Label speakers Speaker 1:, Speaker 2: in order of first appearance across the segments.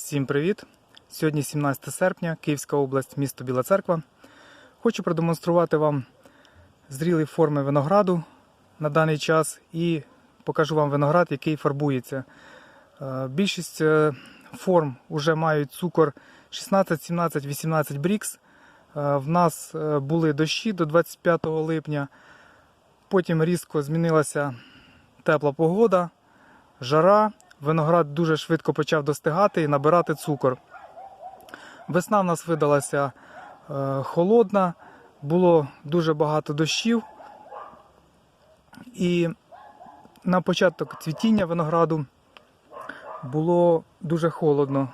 Speaker 1: Всім привіт! Сьогодні 17 серпня, Київська область, місто Біла Церква. Хочу продемонструвати вам зрілі форми винограду на даний час і покажу вам виноград, який фарбується. Е, Більшість е, форм вже мають цукор 16, 17, 18 брікс. Е, В нас були дощі до 25 липня. Потім різко змінилася тепла погода, жара. Виноград дуже швидко почав достигати і набирати цукор. Весна в нас видалася е, холодна, було дуже багато дощів. І на початок цвітіння винограду було дуже холодно.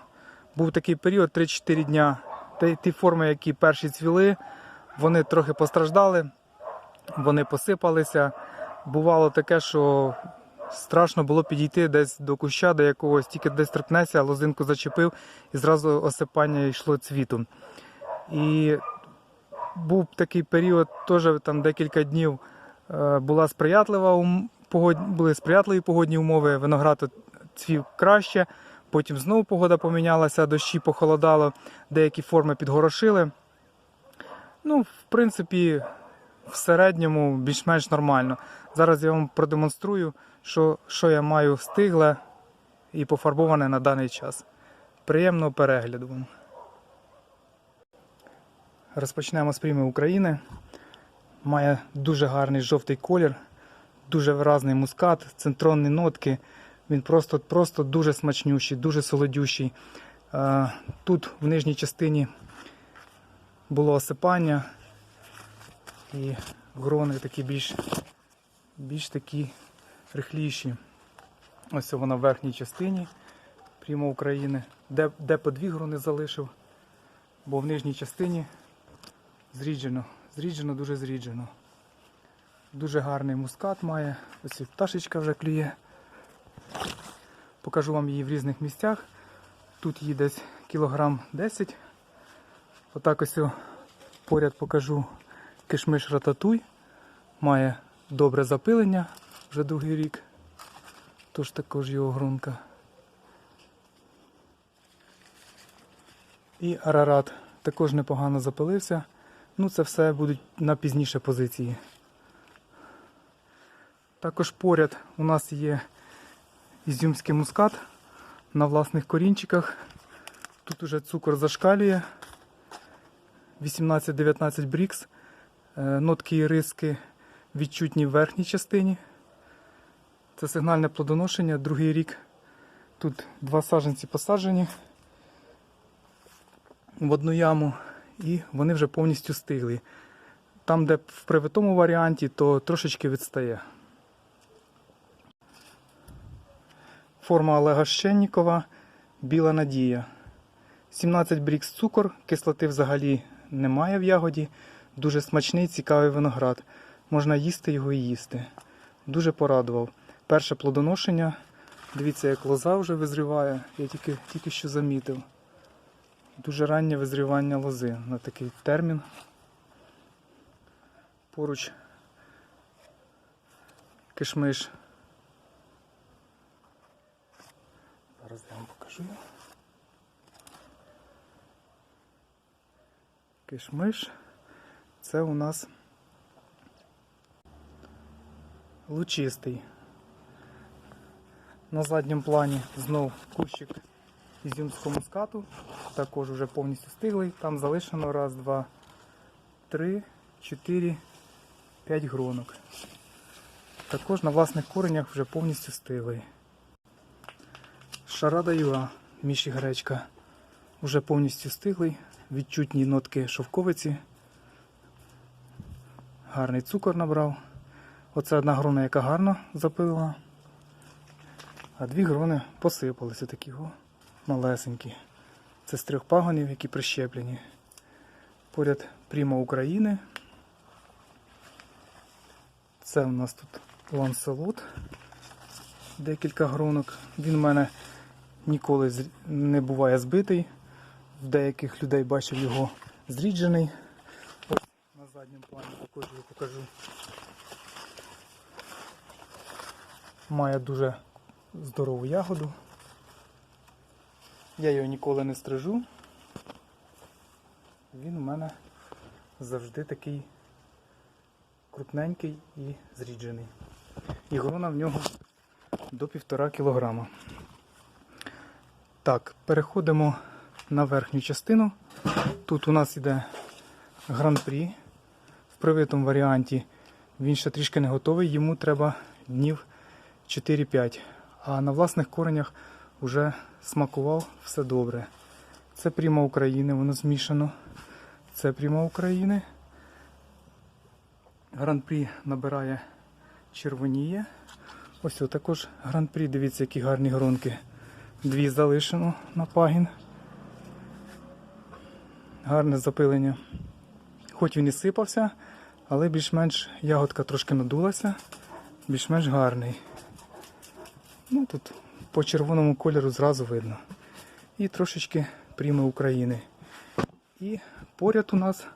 Speaker 1: Був такий період 3-4 дня. Та ті форми, які перші цвіли, вони трохи постраждали, вони посипалися. Бувало таке, що страшно було підійти десь до куща, до якогось, тільки десь торкнеться, лозинку зачепив і зразу осипання йшло цвітом. І був такий період, теж там декілька днів е, була сприятлива були сприятливі погодні умови, виноград цвів краще. Потім знову погода помінялася, дощі похолодало, деякі форми підгорошили. Ну, в принципі, в середньому більш-менш нормально. Зараз я вам продемонструю, що, що я маю стигле і пофарбоване на даний час. Приємного перегляду вам. Розпочнемо з прийми України. Має дуже гарний жовтий колір, дуже виразний мускат, центронні нотки. Він просто, просто дуже смачнющий, дуже солодющий. Е, Тут в нижній частині було осипання і грони такі більш, більш такі рихліші. Ось вона в верхній частині прямо України, де, де по дві грони залишив, бо в нижній частині зріджено, зріджено, дуже зріджено. Дуже гарний мускат має. Ось і пташечка вже клює. Покажу вам її в різних місцях. Тут її десь кілограм 10. Отак ось поряд покажу кишмиш рататуй. Має добре запилення вже другий рік. Тож також його грунка. І арарат також непогано запилився. Ну, це все будуть на пізніше позиції. Також поряд у нас є ізюмський мускат на власних корінчиках. Тут уже цукор зашкалює. 18-19 брікс. Е, Нотки і риски відчутні в верхній частині. Це сигнальне плодоношення, другий рік. Тут два саджанці посаджені в одну яму, і вони вже повністю стигли. Там, де в привитому варіанті, то трошечки відстає. Форма Олега Щеннікова, Біла Надія. 17 брікс цукор, кислоти взагалі немає в ягоді. Дуже смачний, цікавий виноград. Можна їсти його і їсти. Дуже порадував. Перше плодоношення. Дивіться, як лоза вже визріває. Я тільки, тільки що замітив. Дуже раннє визрівання лози на такий термін. Поруч кишмиш. Зараз я вам покажу. Кишмиш. Це у нас лучистий. На задньому плані знов кущик ізюмського мускату. Також вже повністю стиглий. Там залишено раз, два, три, чотири, п'ять гронок. Також на власних коренях вже повністю стиглий. Шарада Юа, міші гречка. Вже повністю стиглий. Відчутні нотки шовковиці. Гарний цукор набрав. Оце одна грона, яка гарно запилила. А дві грони посипалися такі о, малесенькі. Це з трьох пагонів, які прищеплені. Поряд Пріма України. Це у нас тут ланселот. Декілька гронок. Він в мене ніколи не буває збитий. В деяких людей бачив його зріджений. На плані також його покажу. Має дуже здорову ягоду. Я його ніколи не стрижу. Він у мене завжди такий крупненький і зріджений. І грона в нього до півтора кілограма. Так, переходимо на верхню частину. Тут у нас іде гран-прі в привитому варіанті. Він ще трішки не готовий, йому треба днів 4-5. А на власних коренях вже смакував все добре. Це пряма України, воно змішано. Це пряма України. Гран-прі набирає червоніє. Ось також гран-прі, дивіться, які гарні гронки. Дві залишено на пагін. Гарне запилення. Хоч він і сипався, але більш-менш ягодка трошки надулася, більш-менш гарний. Ну тут по червоному кольору зразу видно. І трошечки пріми України. І поряд у нас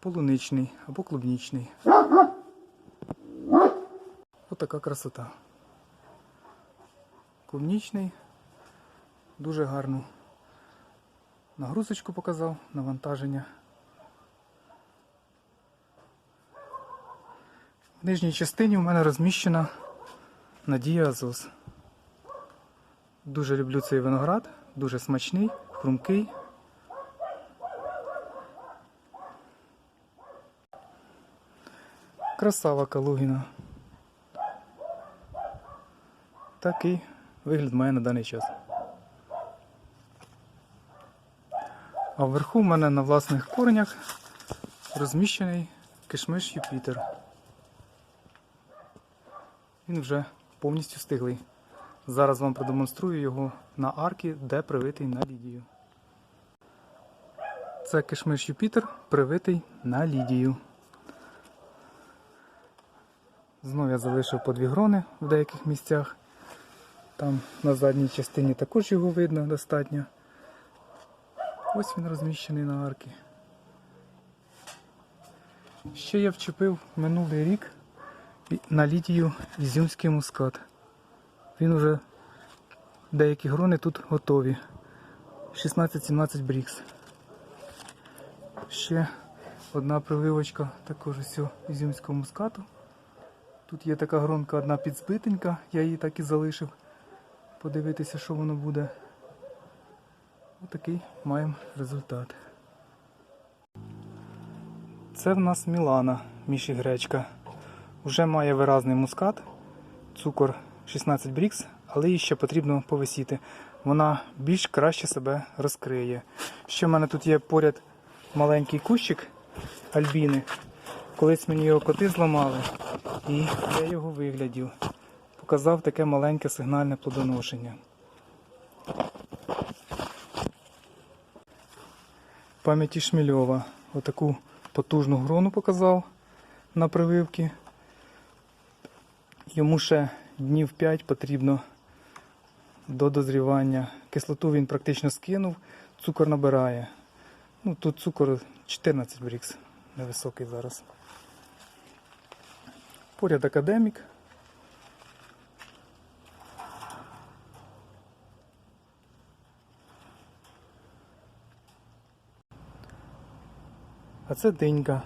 Speaker 1: полуничний або клубнічний. Отака красота. Клубнічний, дуже гарну нагрузочку показав, навантаження. В нижній частині у мене розміщена Надія Азос. Дуже люблю цей виноград, дуже смачний, хрумкий. Красава Калугіна. Такий вигляд має на даний час. А вверху в мене на власних коренях розміщений кишмиш Юпітер. Він вже повністю стиглий. Зараз вам продемонструю його на аркі, де привитий на Лідію. Це кишмиш Юпітер, привитий на Лідію. Знову я залишив по дві грони в деяких місцях. Там на задній частині також його видно достатньо. Ось він розміщений на аркі. Ще я вчепив минулий рік на літію ізюмський мускат. Він уже деякі грони тут готові. 16-17 брікс. Ще одна прививочка також із ізюмського мускату. Тут є така гронка одна підзбитенька, я її так і залишив. Подивитися, що воно буде. Отакий маємо результат. Це в нас Мілана, Міші гречка. Вже має виразний мускат, цукор 16 брікс, але їй ще потрібно повисіти. Вона більш краще себе розкриє. Ще в мене тут є поряд маленький кущик альбіни. Колись мені його коти зламали, і я його виглядів. Показав таке маленьке сигнальне плодоношення. пам'яті Шмільова. Отаку потужну грону показав на прививки. Йому ще днів 5 потрібно до дозрівання. Кислоту він практично скинув, цукор набирає. Ну, тут цукор 14 брікс, невисокий зараз. Поряд академік. А це динька.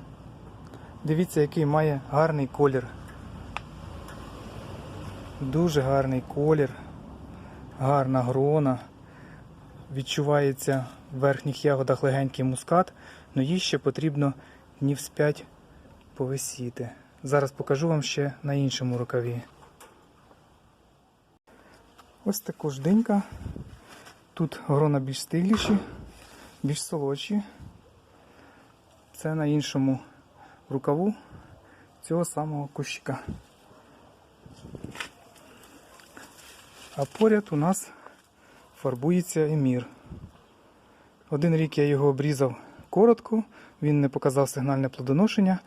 Speaker 1: Дивіться, який має гарний колір. Дуже гарний колір, гарна грона. Відчувається в верхніх ягодах легенький мускат, але їй ще потрібно днів з 5 повисіти. Зараз покажу вам ще на іншому рукаві. Ось також динька. Тут грона більш стигліші, більш солодші. Це на іншому рукаву цього самого кущика. А поряд у нас фарбується емір. Один рік я його обрізав коротко, він не показав сигнальне плодоношення.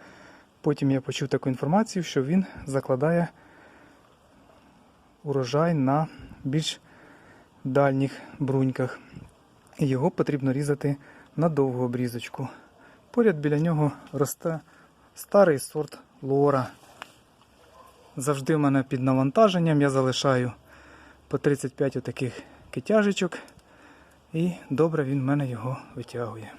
Speaker 1: Потім я почув таку інформацію, що він закладає урожай на більш дальніх бруньках. Його потрібно різати на довгу обрізочку. Поряд біля нього росте старий сорт лора. Завжди в мене під навантаженням я залишаю по 35 отаких китяжечок. І добре він в мене його витягує.